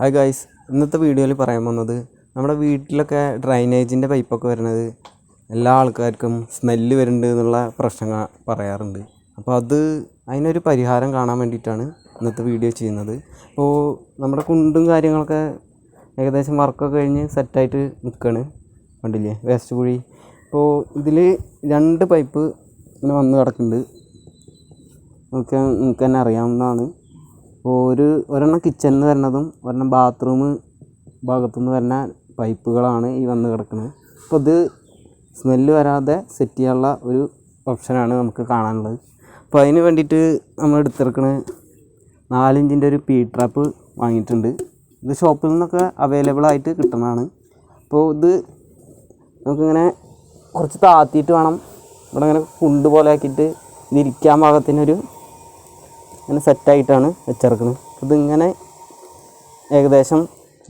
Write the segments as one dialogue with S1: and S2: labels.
S1: Hi guys ഇന്നത്തെ വീഡിയോയിൽ പറയാൻ പോകുന്നത് നമ്മുടെ വീട്ടിലൊക്കെ ഡ്രൈനേജിന്റെ പൈപ്പൊക്കെ വരുന്നത് എല്ലാ ആൾക്കാർക്കും സ്മെല്ല് വരുന്നുണ്ട് എന്നുള്ള പ്രശ്നങ്ങൾ പറയാറുണ്ട്. അപ്പോൾ അത് അതിനൊരു പരിഹാരം കാണാൻ വേണ്ടിയിട്ടാണ് ഇന്നത്തെ വീഡിയോ ചെയ്യുന്നത്. അപ്പോൾ നമ്മുടെ കുണ്ടും കാര്യങ്ങളൊക്കെ ഏകദേശം വർക്കൊക്കെ കഴിഞ്ഞ് സെറ്റായിട്ട് നിൽക്കുകയാണ് കണ്ടില്ലേ? വേസ്റ്റ് കുഴി. അപ്പോൾ ഇതിൽ രണ്ട് പൈപ്പ് ഇങ്ങനെ വന്ന് കിടക്കുന്നുണ്ട്. നമുക്ക് നിങ്ങൾക്ക് തന്നെ അറിയാവുന്നതാണ്. ഒരു ഒരെണ്ണം കിച്ചണിൽ നിന്ന് വരുന്നതും ഒരെണ്ണം ബാത്റൂം ഭാഗത്തു നിന്ന് വരുന്ന പൈപ്പുകളാണ് ഈ വന്ന് കിടക്കുന്നത് അപ്പോൾ ഇത് സ്മെല്ല് വരാതെ സെറ്റ് ചെയ്യാനുള്ള ഒരു ഓപ്ഷനാണ് നമുക്ക് കാണാനുള്ളത്. അപ്പോൾ അതിന് വേണ്ടിയിട്ട് നമ്മൾ എടുത്തിരിക്കണ നാലിഞ്ചിന്റെ ഒരു പീ ട്രാപ്പ് വാങ്ങിയിട്ടുണ്ട്. ഇത് ഷോപ്പിൽ നിന്നൊക്കെ അവൈലബിൾ ആയിട്ട് കിട്ടുന്നതാണ്. അപ്പോൾ ഇത് നമുക്കിങ്ങനെ കുറച്ച് താത്തിയിട്ട് വേണം. ഇവിടെ ഇങ്ങനെ കുണ്ട് പോലെ ആക്കിയിട്ട് ഇതിരിക്കാൻ പാകത്തിനൊരു ഇങ്ങനെ സെറ്റായിട്ടാണ് വെച്ചിറക്കുന്നത് ഇതിങ്ങനെ ഏകദേശം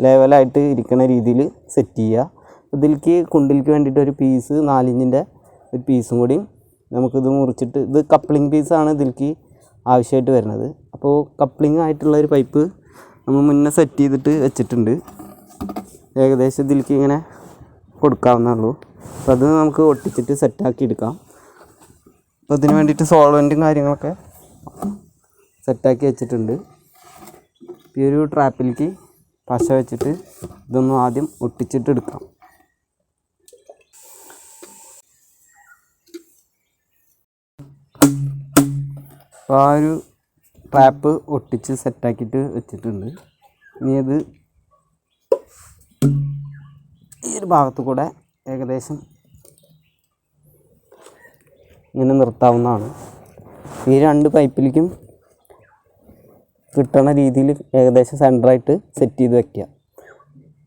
S1: ലെവലായിട്ട് ഇരിക്കുന്ന രീതിയിൽ സെറ്റ് ചെയ്യുക. ഇതിലേക്ക് കുണ്ടിലേക്ക് വേണ്ടിയിട്ട് ഒരു പീസ് നാലിഞ്ചിന്റെ ഒരു പീസും കൂടി നമുക്കിത് മുറിച്ചിട്ട് ഇത് കപ്ലിംഗ് പീസാണ് ഇതിലേക്ക് ആവശ്യമായിട്ട് വരുന്നത്. അപ്പോൾ കപ്ലിംഗ് ആയിട്ടുള്ള ഒരു പൈപ്പ് നമ്മൾ മുന്നേ സെറ്റ് ചെയ്തിട്ട് വെച്ചിട്ടുണ്ട്. ഏകദേശം ഇതിലേക്ക് ഇങ്ങനെ കൊടുക്കാവുന്നുള്ളൂ അപ്പോൾ അത് നമുക്ക് ഒട്ടിച്ചിട്ട് സെറ്റാക്കി എടുക്കാം. അപ്പോൾ ഇതിന് വേണ്ടിയിട്ട് സോൾവെന്റും കാര്യങ്ങളൊക്കെ സെറ്റാക്കി വെച്ചിട്ടുണ്ട്. ഈ ഒരു ട്രാപ്പിലേക്ക് പശ വെച്ചിട്ട് ഇതൊന്നും ആദ്യം ഒട്ടിച്ചിട്ട് എടുക്കാം. അപ്പോൾ ആ ഒരു ട്രാപ്പ് ഒട്ടിച്ച് സെറ്റാക്കിയിട്ട് വെച്ചിട്ടുണ്ട്. ഇനി അത് ഈ ഒരു ഭാഗത്ത് കൂടെ ഏകദേശം ഇങ്ങനെ നിർത്താവുന്നതാണ്. ഈ രണ്ട് പൈപ്പിലേക്കും കിട്ടണ രീതിയിൽ ഏകദേശം സെന്ററായിട്ട് സെറ്റ് ചെയ്ത് വെക്കുക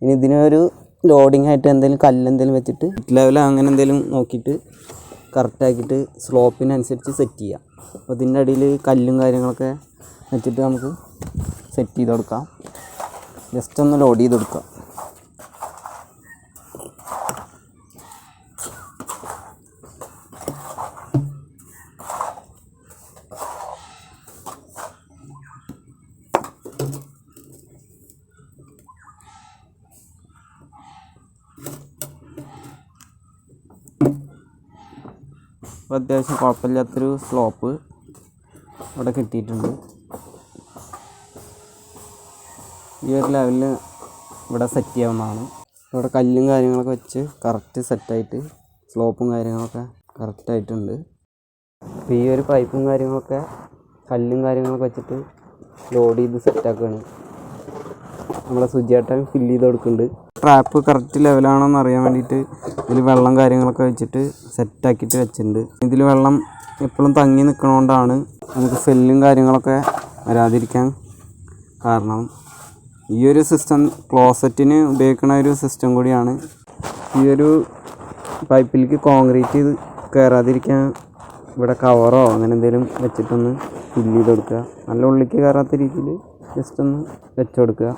S1: ഇനി ഇതിനൊരു ലോഡിംഗ് ആയിട്ട് എന്തെങ്കിലും കല്ലെന്തെങ്കിലും വെച്ചിട്ട് ലെവൽ അങ്ങനെ എന്തെങ്കിലും നോക്കിയിട്ട് കറക്റ്റാക്കിയിട്ട് സ്ലോപ്പിനനുസരിച്ച് സെറ്റ് ചെയ്യുക അപ്പോൾ ഇതിന്റെ അടിയിൽ കല്ലും കാര്യങ്ങളൊക്കെ വെച്ചിട്ട് നമുക്ക് സെറ്റ് ചെയ്ത് കൊടുക്കാം. ജസ്റ്റ് ഒന്ന് ലോഡ് ചെയ്ത് കൊടുക്കാം. അപ്പോൾ അത്യാവശ്യം കുഴപ്പമില്ലാത്തൊരു സ്ലോപ്പ് അവിടെ കിട്ടിയിട്ടുണ്ട്. ഈ ഒരു ലെവലിൽ ഇവിടെ സെറ്റ് ചെയ്യാവുന്നതാണ്. ഇവിടെ കല്ലും കാര്യങ്ങളൊക്കെ വെച്ച് കറക്റ്റ് സെറ്റായിട്ട് സ്ലോപ്പും കാര്യങ്ങളൊക്കെ കറക്റ്റായിട്ടുണ്ട് അപ്പോൾ ഈ ഒരു പൈപ്പും കാര്യങ്ങളൊക്കെ കല്ലും കാര്യങ്ങളൊക്കെ വെച്ചിട്ട് ലോഡ് ചെയ്ത് സെറ്റാക്കുകയാണ് നമ്മളെ സുജിയേട്ടൻ ഫില്ല് ചെയ്ത് കൊടുക്കുന്നുണ്ട്. ട്രാപ്പ് കറക്റ്റ് ലെവലാണോ എന്ന് അറിയാൻ വേണ്ടിയിട്ട് ഇതിൽ വെള്ളം കാര്യങ്ങളൊക്കെ വെച്ചിട്ട് സെറ്റാക്കിയിട്ട് വെച്ചിട്ടുണ്ട്. ഇതിൽ വെള്ളം എപ്പോഴും തങ്ങി നിൽക്കണോണ്ടാണ് നമുക്ക് സെല്ലും കാര്യങ്ങളൊക്കെ വരാതിരിക്കാൻ കാരണം ഈ ഒരു സിസ്റ്റം ക്ലോസറ്റിന് ഉപയോഗിക്കുന്ന ഒരു സിസ്റ്റം കൂടിയാണ് ഈ ഒരു പൈപ്പിലേക്ക് കോൺക്രീറ്റ് ചെയ്ത് കയറാതിരിക്കാൻ ഇവിടെ കവറോ അങ്ങനെ എന്തെങ്കിലും വെച്ചിട്ടൊന്ന് ഫില്ല് ചെയ്ത് കൊടുക്കുക. നല്ല ഉള്ളിലേക്ക് കയറാത്ത രീതിയിൽ ജസ്റ്റ് ഒന്ന് വെച്ച് കൊടുക്കുക.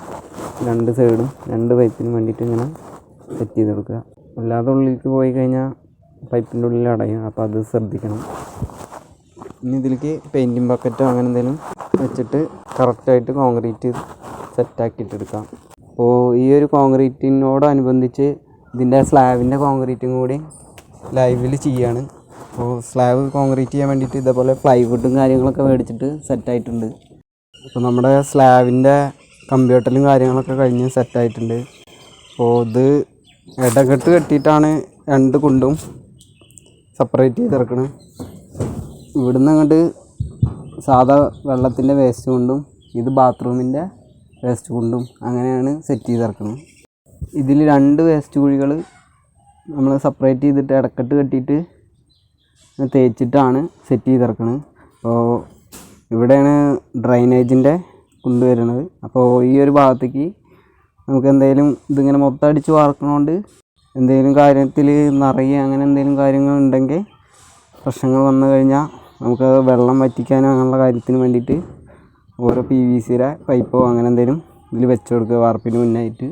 S1: രണ്ട് സൈഡും രണ്ട് പൈപ്പിനും വേണ്ടിയിട്ട് ഇങ്ങനെ സെറ്റ് ചെയ്ത് കൊടുക്കുക. അല്ലാതെ ഉള്ളിലേക്ക് പോയി കഴിഞ്ഞാൽ പൈപ്പിന്റെ ഉള്ളിൽ അടയും. അപ്പോൾ അത് ശ്രദ്ധിക്കണം. ഇനി ഇതിലേക്ക് പെയിന്റിങ് ബക്കറ്റോ അങ്ങനെ എന്തെങ്കിലും വെച്ചിട്ട് കറക്റ്റായിട്ട് കോൺക്രീറ്റ് സെറ്റാക്കിയിട്ടെടുക്കാം അപ്പോൾ ഈ ഒരു കോൺക്രീറ്റിനോടനുബന്ധിച്ച് ഇതിന്റെ സ്ലാബിന്റെ കോൺക്രീറ്റും കൂടി ലൈവിൽ ചെയ്യാണ്. അപ്പോൾ സ്ലാബ് കോൺക്രീറ്റ് ചെയ്യാൻ വേണ്ടിയിട്ട് ഇതേപോലെ പ്ലൈവുഡും കാര്യങ്ങളൊക്കെ മേടിച്ചിട്ട് സെറ്റായിട്ടുണ്ട് അപ്പോൾ നമ്മുടെ സ്ലാബിന്റെ കമ്പ്യൂട്ടറിലും കാര്യങ്ങളൊക്കെ കഴിഞ്ഞ് സെറ്റായിട്ടുണ്ട് അപ്പോൾ ഇത് ഇടകെട്ട് കെട്ടിയിട്ടാണ് രണ്ട് കുണ്ടും സെപ്പറേറ്റ് ചെയ്തിറക്കണത് ഇവിടുന്ന് അങ്ങോട്ട് സാധാ വെള്ളത്തിന്റെ വേസ്റ്റ് കൊണ്ടും ഇത് ബാത്റൂമിന്റെ വേസ്റ്റ് കൊണ്ടും അങ്ങനെയാണ് സെറ്റ് ചെയ്തിറക്കുന്നത് ഇതിൽ രണ്ട് വേസ്റ്റ് കുഴികൾ നമ്മൾ സെപ്പറേറ്റ് ചെയ്തിട്ട് ഇടക്കെട്ട് കെട്ടിയിട്ട് തേച്ചിട്ടാണ് സെറ്റ് ചെയ്തിറക്കുന്നത് അപ്പോൾ ഇവിടെയാണ് ഡ്രൈനേജിന്റെ കൊണ്ടുവരുന്നത്. അപ്പോൾ ഈ ഒരു ഭാഗത്തേക്ക് നമുക്ക് എന്തെങ്കിലും ഇതിങ്ങനെ മൊത്തം അടിച്ച് വാർക്കണോണ്ട് എന്തെങ്കിലും കാര്യത്തിൽ നിറയെ അങ്ങനെ എന്തെങ്കിലും കാര്യങ്ങൾ ഉണ്ടെങ്കിൽ പ്രശ്നങ്ങൾ വന്നു കഴിഞ്ഞാൽ നമുക്ക് വെള്ളം വറ്റിക്കാനോ അങ്ങനെയുള്ള കാര്യത്തിന് വേണ്ടിയിട്ട് ഓരോ പി വി സിയുടെ പൈപ്പോ അങ്ങനെ എന്തെങ്കിലും ഇതിൽ വെച്ച് കൊടുക്കുക വാർപ്പിന് മുന്നായിട്ട്.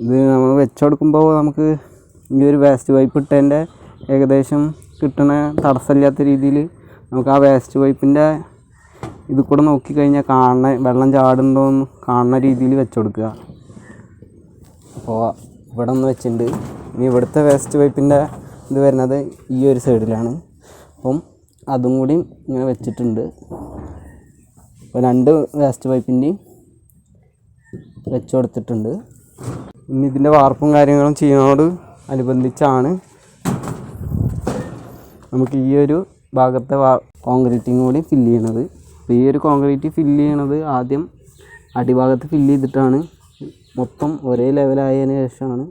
S1: ഇത് നമ്മൾ വെച്ച് കൊടുക്കുമ്പോൾ നമുക്ക് ഈ ഒരു വേസ്റ്റ് പൈപ്പ് ഇട്ടതിന്റെ ഏകദേശം കിട്ടണ തടസ്സമില്ലാത്ത രീതിയിൽ നമുക്ക് ആ വേസ്റ്റ് പൈപ്പിന്റെ ഇത് കൂടെ നോക്കിക്കഴിഞ്ഞാൽ കാണുന്ന വെള്ളം ചാടുന്നുണ്ടോയെന്ന് കാണുന്ന രീതിയിൽ വെച്ച് കൊടുക്കുക അപ്പോൾ ഇവിടെ ഒന്ന് വെച്ചിട്ടുണ്ട്. ഇനി ഇവിടുത്തെ വേസ്റ്റ് പൈപ്പിന്റെ ഇത് വരുന്നത് ഈ ഒരു സൈഡിലാണ് അപ്പം അതും കൂടി ഇങ്ങനെ വെച്ചിട്ടുണ്ട്. അപ്പോൾ രണ്ട് വേസ്റ്റ് പൈപ്പിന്റെയും വെച്ച് കൊടുത്തിട്ടുണ്ട് ഇനി ഇതിന്റെ വാർപ്പും കാര്യങ്ങളും ചെയ്യുന്നതോട് അനുബന്ധിച്ചാണ് നമുക്ക് ഈ ഒരു ഭാഗത്തെ കോൺക്രീറ്റിങ് കൂടി ഫില്ല് ചെയ്യണത്. ഈ ഒരു കോൺക്രീറ്റ് ഫില്ല് ചെയ്യണത് ആദ്യം അടിഭാഗത്ത് ഫില്ല് ചെയ്തിട്ടാണ്. മൊത്തം ഒരേ ലെവലായതിനു ശേഷമാണ്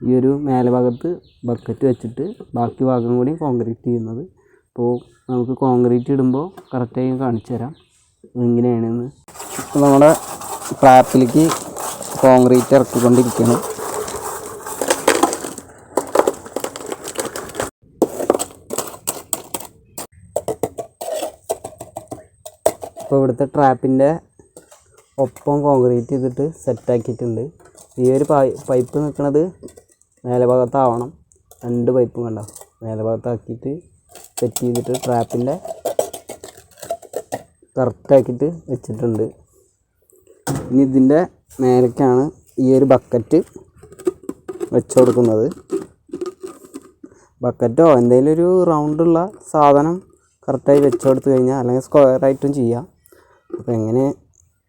S1: ഈ ഒരു മേലെ ഭാഗത്ത് ബക്കറ്റ് വെച്ചിട്ട് ബാക്കി ഭാഗം കൂടി കോൺക്രീറ്റ് ചെയ്യുന്നത്. അപ്പോൾ നമുക്ക് കോൺക്രീറ്റ് ഇടുമ്പോൾ കറക്റ്റായി കാണിച്ചു തരാം. എങ്ങനെയാണെന്ന്. നമ്മുടെ ഫ്ലാപ്പിലേക്ക് കോൺക്രീറ്റ് ഇറക്കിക്കൊണ്ടിരിക്കണം ഇപ്പോൾ ഇവിടുത്തെ ട്രാപ്പിന്റെ ഒപ്പം കോൺക്രീറ്റ് ചെയ്തിട്ട് സെറ്റാക്കിയിട്ടുണ്ട് ഈ ഒരു പൈപ്പ് നിൽക്കുന്നത് മേലെ ഭാഗത്താവണം രണ്ട് പൈപ്പും കണ്ടോ? മേലെ ഭാഗത്താക്കിയിട്ട് സെറ്റ് ചെയ്തിട്ട് ട്രാപ്പിന്റെ കറക്റ്റാക്കിയിട്ട് വെച്ചിട്ടുണ്ട്. ഇനി ഇതിന്റെ മേലേക്കാണ് ഈ ഒരു ബക്കറ്റ് വെച്ചു കൊടുക്കുന്നത്. ബക്കറ്റോ എന്തെങ്കിലും ഒരു റൗണ്ടുള്ള സാധനം കറക്റ്റായി വെച്ചു കൊടുത്തു കഴിഞ്ഞാൽ അല്ലെങ്കിൽ സ്ക്വയർ ആയിട്ടും ചെയ്യാം. അപ്പോൾ എങ്ങനെ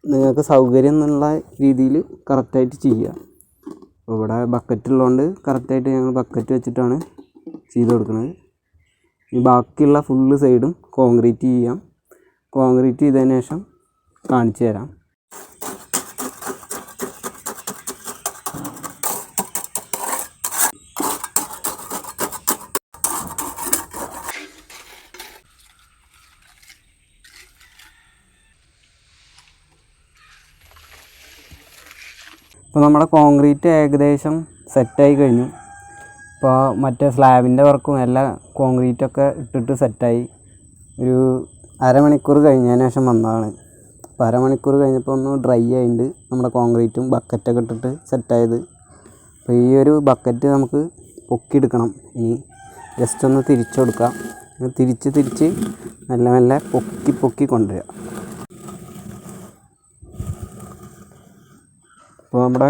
S1: നിങ്ങൾക്ക് സൗകര്യം എന്നുള്ള രീതിയിൽ കറക്റ്റായിട്ട് ചെയ്യുക അപ്പോൾ ഇവിടെ ബക്കറ്റ് ഉള്ളതുകൊണ്ട് കറക്റ്റായിട്ട് ഞങ്ങൾ ബക്കറ്റ് വെച്ചിട്ടാണ് ചെയ്ത് കൊടുക്കുന്നത്. ഈ ബാക്കിയുള്ള ഫുള്ള് സൈഡും കോൺക്രീറ്റ് ചെയ്യാം. കോൺക്രീറ്റ് ചെയ്തതിന് ശേഷം കാണിച്ചു തരാം. ഇപ്പോൾ നമ്മുടെ കോൺക്രീറ്റ് ഏകദേശം സെറ്റായി കഴിഞ്ഞു. ഇപ്പോൾ മറ്റേ സ്ലാബിന്റെ വർക്കും എല്ലാ കോൺക്രീറ്റൊക്കെ ഇട്ടിട്ട് സെറ്റായി ഒരു അരമണിക്കൂർ കഴിഞ്ഞതിന് ശേഷം വന്നതാണ്. അപ്പോൾ അരമണിക്കൂർ കഴിഞ്ഞപ്പോൾ ഒന്ന് ഡ്രൈ ആയിട്ട് നമ്മുടെ കോൺക്രീറ്റും ബക്കറ്റൊക്കെ ഇട്ടിട്ട് സെറ്റായത് അപ്പോൾ ഈ ഒരു ബക്കറ്റ് നമുക്ക് പൊക്കിയെടുക്കണം. ഇനി ജസ്റ്റ് ഒന്ന് തിരിച്ചു കൊടുക്കാം തിരിച്ച് തിരിച്ച് മെല്ലെ മെല്ലെ പൊക്കി പൊക്കി കൊണ്ടുവരിക അപ്പോൾ നമ്മുടെ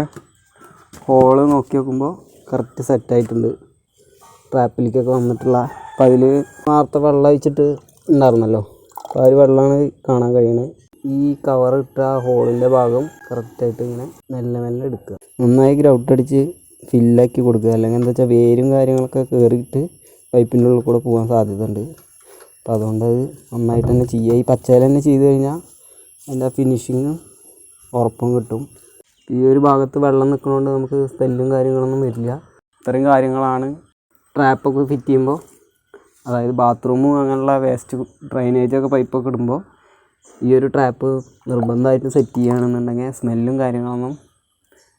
S1: ഹോൾ നോക്കി നോക്കുമ്പോൾ കറക്റ്റ് സെറ്റായിട്ടുണ്ട് ട്രാപ്പിലേക്കൊക്കെ വന്നിട്ടുള്ള അപ്പോൾ അതിൽ നേരത്തെ വെള്ളം ഒഴിച്ചിട്ട് ഉണ്ടായിരുന്നല്ലോ. അപ്പോൾ ആ ഒരു വെള്ളമാണ് കാണാൻ കഴിയുന്നത് ഈ കവർ ഇട്ട ആ ഹോളിന്റെ ഭാഗം കറക്റ്റായിട്ട് ഇങ്ങനെ മെല്ലെ മെല്ലെ എടുക്കുക. നന്നായി ഗ്രൗട്ട് അടിച്ച് ഫില്ലാക്കി കൊടുക്കുക. അല്ലെങ്കിൽ എന്താ വെച്ചാൽ വേരും കാര്യങ്ങളൊക്കെ കയറിയിട്ട് പൈപ്പിന്റെ ഉള്ളിൽ കൂടെ പോകാൻ സാധ്യതയുണ്ട്. അപ്പോൾ അതുകൊണ്ട് അത് നന്നായിട്ട് തന്നെ ചെയ്യുക. ഈ പച്ചയില തന്നെ ചെയ്ത് കഴിഞ്ഞാൽ അതിന്റെ ഫിനിഷിങ്ങും ഉറപ്പും കിട്ടും. ഈ ഒരു ഭാഗത്ത് വെള്ളം നിൽക്കുന്നതുകൊണ്ട് നമുക്ക് സ്പെല്ലും കാര്യങ്ങളൊന്നും വരില്ല. ഇത്തരം കാര്യങ്ങളാണ് ട്രാപ്പൊക്കെ ഫിറ്റ് ചെയ്യുമ്പോൾ അതായത് ബാത്റൂമും അങ്ങനെയുള്ള വേസ്റ്റ് ഡ്രൈനേജൊക്കെ പൈപ്പൊക്കെ ഇടുമ്പോൾ ഈ ഒരു ട്രാപ്പ് നിർബന്ധമായിട്ട് സെറ്റ് ചെയ്യുകയാണെന്നുണ്ടെങ്കിൽ സ്മെല്ലും കാര്യങ്ങളൊന്നും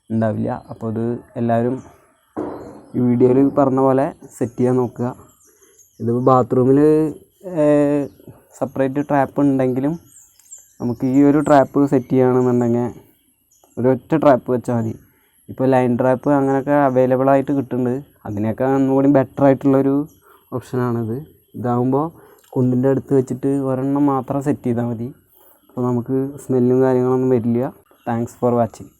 S1: ഉണ്ടാവില്ല. അപ്പോൾ അത് എല്ലാവരും ഈ വീഡിയോയിൽ പറഞ്ഞ പോലെ സെറ്റ് ചെയ്യാൻ നോക്കുക. ഇത് ബാത്റൂമിൽ സെപ്പറേറ്റ് ട്രാപ്പ് ഉണ്ടെങ്കിലും നമുക്ക് ഈ ഒരു ട്രാപ്പ് സെറ്റ് ചെയ്യുകയാണെന്നുണ്ടെങ്കിൽ ഒരൊറ്റ ട്രാപ്പ് വെച്ചാൽ മതി. ഇപ്പോൾ ലൈൻ ട്രാപ്പ് അങ്ങനെയൊക്കെ അവൈലബിൾ ആയിട്ട് കിട്ടുന്നുണ്ട് അതിനേക്കാൾ ഒന്നുകൂടി ബെറ്റർ ആയിട്ടുള്ളൊരു ഓപ്ഷനാണിത് ഇതാകുമ്പോൾ കുണ്ടിന്റെ അടുത്ത് വെച്ചിട്ട് ഒരെണ്ണം മാത്രം സെറ്റ് ചെയ്താൽ മതി. അപ്പോൾ നമുക്ക് സ്മെല്ലും കാര്യങ്ങളൊന്നും വരില്ല. Thanks for watching